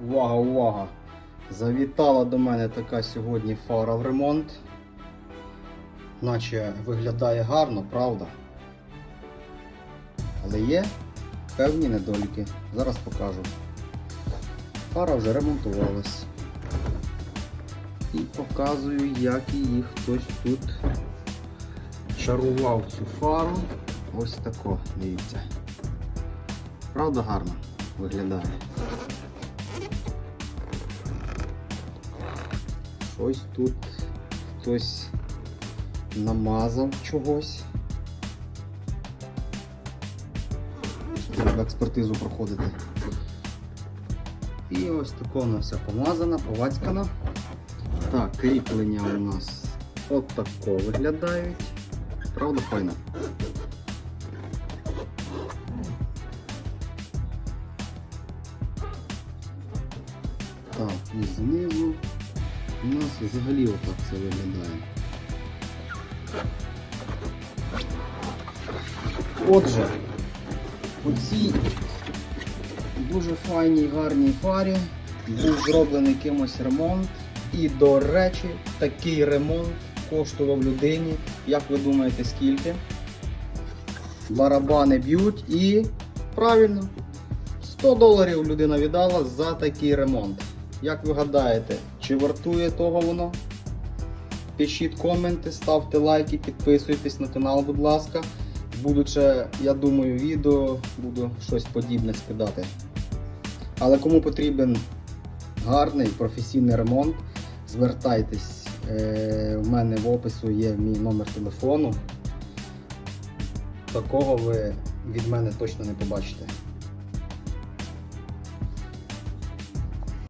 Увага, увага! Завітала до мене така сьогодні фара в ремонт. Наче виглядає гарно, правда? Але є певні недоліки. Зараз покажу. Фара вже ремонтувалась. І показую, як її хтось тут чарував цю фару. Ось тако, дивіться. Правда гарно виглядає. Щось тут хтось намазав чогось. Треба експертизу проходити. І ось тако вона вся помазана, повацькана. Так, кріплення у нас от виглядають. Правда, файно? Так, і знизу у нас взагалі отак все виглядає. Отже, у цій дуже файній гарній фарі був зроблений кимось ремонт. І, до речі, такий ремонт коштував людині, як ви думаєте, скільки? Барабани б'ють і правильно, 100 доларів людина віддала за такий ремонт. Як ви гадаєте, чи вартує того воно? Пишіть коменти, ставте лайки, підписуйтесь на канал, будь ласка. Будучи, я думаю, відео буду щось подібне скидати. Але кому потрібен гарний професійний ремонт, звертайтесь. Е, в мене в опису є мій номер телефону. Такого ви від мене точно не побачите.